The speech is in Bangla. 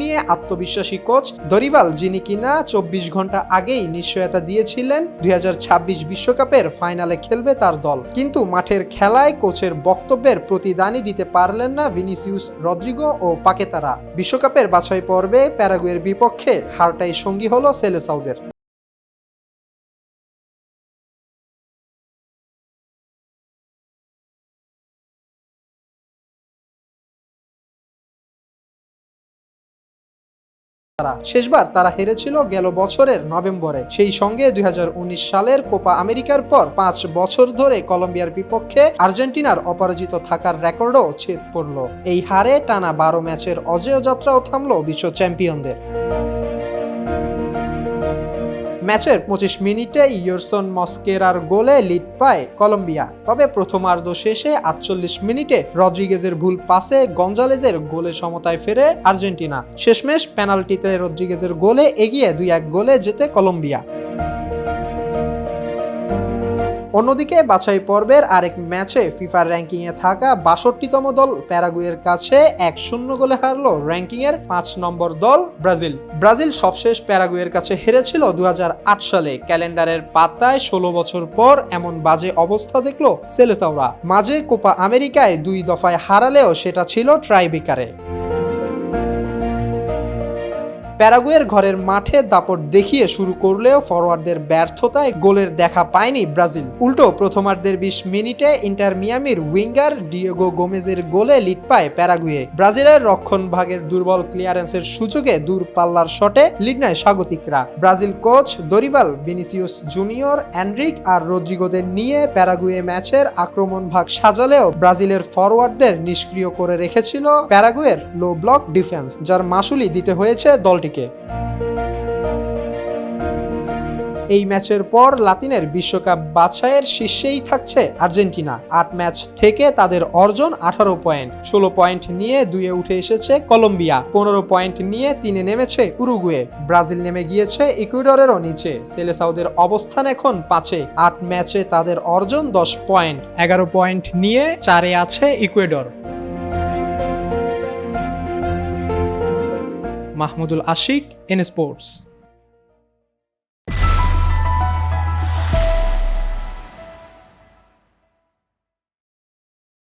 নিয়ে আত্মবিশ্বাসী কোচ দরিবাল, যিনি কিনা চব্বিশ ঘণ্টা আগেই নিশ্চয়তা দিয়েছিলেন, দুই বিশ্বকাপের ফাইনালে খেলবে তার দল। কিন্তু মাঠের খেলায় কোচের বক্তব্যের প্রতিদানই দিতে পারলেন না ভিনিসিউস রদ্রিগো ও পাকেতারা। বিশ্বকাপের বাছাই পর্বে প্যারাগুয়ের বিপক্ষে হারটাই সঙ্গী হলো সেলেসাউদের। তারা। শেষবার তারা হেরেছিল গেল বছরের নভেম্বরে। সেই সঙ্গে দুই হাজার উনিশ সালের কোপা আমেরিকার পর পাঁচ বছর ধরে কলম্বিয়ার বিপক্ষে আর্জেন্টিনার অপরাজিত থাকার রেকর্ডও ছেদ পড়ল। এই হারে টানা বারো ম্যাচের অজেয় যাত্রাও থামল বিশ্ব চ্যাম্পিয়নদের। ম্যাচের পঁচিশ মিনিটে ইয়রসন মস্কেরার গোলে লিড পায় কলম্বিয়া। তবে প্রথমার্ধ শেষে আটচল্লিশ মিনিটে রদ্রিগেজের ভুল পাসে গঞ্জালেজের গোলে সমতায় ফেরে আর্জেন্টিনা। শেষমেশ পেনাল্টিতে রদ্রিগেজের গোলে এগিয়ে দুই এক গোলে জেতে কলম্বিয়া। অন্যদিকে বাছাই পর্বের আরেক ম্যাচে ফিফার র্যাঙ্কিংয়ে থাকা বাষট্টিতম দল প্যারাগুয়ের কাছে এক শূন্য গোলে হারল র্যাঙ্কিংয়ের পাঁচ নম্বর দল ব্রাজিল। ব্রাজিল সবশেষ প্যারাগুয়ের কাছে হেরেছিল দুই হাজার আট সালে। ক্যালেন্ডারের পাতায় ষোলো বছর পর এমন বাজে অবস্থা দেখল সেলেসাওরা। মাঝে কোপা আমেরিকায় দুই দফায় হারালেও সেটা ছিল ট্রাইবেকারে। প্যারাগুয়ের ঘরের মাঠে দাপট দেখিয়ে শুরু করলেও ফরওয়ার্ডদের ব্যর্থতায় গোলের দেখা পায়নি ব্রাজিল। উল্টো প্রথমার্ধের বিশ মিনিটে ইন্টার মিয়ামির উইঙ্গার ডিয়েগো গোমেজের গোলে লিড পায় প্যারাগুয়ে। ব্রাজিলের রক্ষণ ভাগের দুর্বল ক্লিয়ারেন্সের সুযোগে দূর পাল্লার শটে লিড নেয় স্বাগতিকরা। Brazil coach Dorival Vinicius junior Endrick আর রদ্রিগোদের নিয়ে প্যারাগুয়ে ম্যাচের আক্রমণ ভাগ সাজালেও ব্রাজিলের ফরওয়ার্ডদের নিষ্ক্রিয় করে রেখেছিল প্যারাগুয়ের লো ব্লক ডিফেন্স, যার মাসুলি দিতে হয়েছে দলটিকে এই ম্যাচের পর লাতিনের বিশ্বকাপ বাছাইয়ের শীর্ষেই থাকছে আর্জেন্টিনা। আট ম্যাচ থেকে তাদের অর্জন আঠারো পয়েন্ট। ষোলো পয়েন্ট নিয়ে দুয়ে উঠে এসেছে কলম্বিয়া। পনেরো পয়েন্ট নিয়ে তিনে নেমেছে উরুগুয়ে। ব্রাজিল নেমে গিয়েছে ইকুয়েডরেরও নিচে। সেলেসাউদের অবস্থান এখন পাঁচে। আট ম্যাচে তাদের অর্জন দশ পয়েন্ট। এগারো পয়েন্ট নিয়ে চারে আছে Ecuador. Mahmudul Ashiq N sports